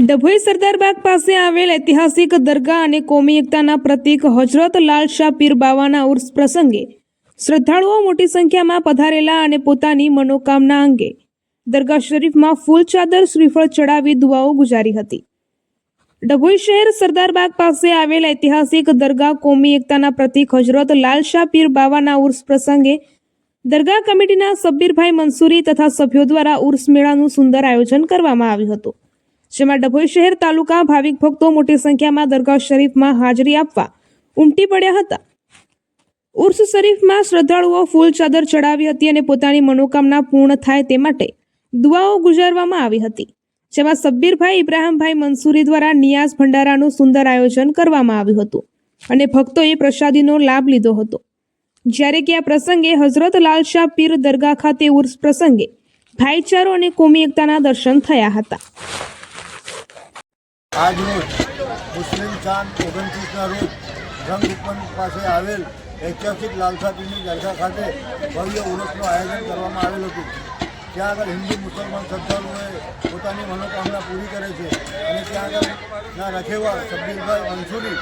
ડભોઈ સરદારબાગ પાસે આવેલ ઐતિહાસિક દરગાહ અને કોમી એકતાના પ્રતીક હજરત લાલ શાહ પીર બાવાના ઉર્સ પ્રસંગે શ્રદ્ધાળુઓ મોટી સંખ્યામાં પધારેલા અને પોતાની મનોકામના અંગે દરગાહ શરીફમાં ફૂલ ચાદર, શ્રીફળ ચડાવી દુઆઓ ગુજારી હતી. ડભોઈ શહેર સરદારબાગ પાસે આવેલ ઐતિહાસિક દરગાહ કોમી એકતાના પ્રતીક હજરત લાલ શાહ પીર બાવાના ઉર્સ પ્રસંગે દરગાહ કમિટીના સબ્બીરભાઈ મંસૂરી તથા સભ્યો દ્વારા ઉર્સ મેળાનું સુંદર આયોજન કરવામાં આવ્યું હતું. જેમાં ડભોઈ શહેર તાલુકા ભાવિક ભક્તો મોટી સંખ્યામાં દરગાહ શરીફમાં હાજરી આપવા ઉમટી પડ્યા હતા. ઉર્સ શરીફમાં શ્રદ્ધાળુઓ ફૂલ ચાદર ચડાવી હતી અને પોતાની મનોકામના પૂર્ણ થાય તે માટે દુઆઓ ગુજારવામાં આવી હતી, જેમાં સબ્બીરભાઈ ઇબ્રાહીમભાઈ મંસૂરી દ્વારા નિયાઝ ભંડારાનું સુંદર આયોજન કરવામાં આવ્યું હતું અને ભક્તોએ પ્રસાદીનો લાભ લીધો હતો. જ્યારે કે આ પ્રસંગે હઝરત લાલશાહ પીર દરગાહ ખાતે ઉર્સ પ્રસંગે ભાઈચારો અને કોમી એકતાના દર્શન થયા હતા. આજ રોજ મુસ્લિમ ચાંદ ઓગણત્રીસના રોજ રંગરૂપન પાસે આવેલ ઐતિહાસિક લાલસાપીની દરગાહ ખાતે ભવ્ય ઉરસનું આયોજન કરવામાં આવેલ હતું. ત્યાં આગળ હિન્દુ, મુસલમાન શ્રદ્ધાળુઓએ પોતાની મનોકામના પૂરી કરે છે અને ત્યાં આગળના રખેવા સબ્બીરભાઈ મંસૂરી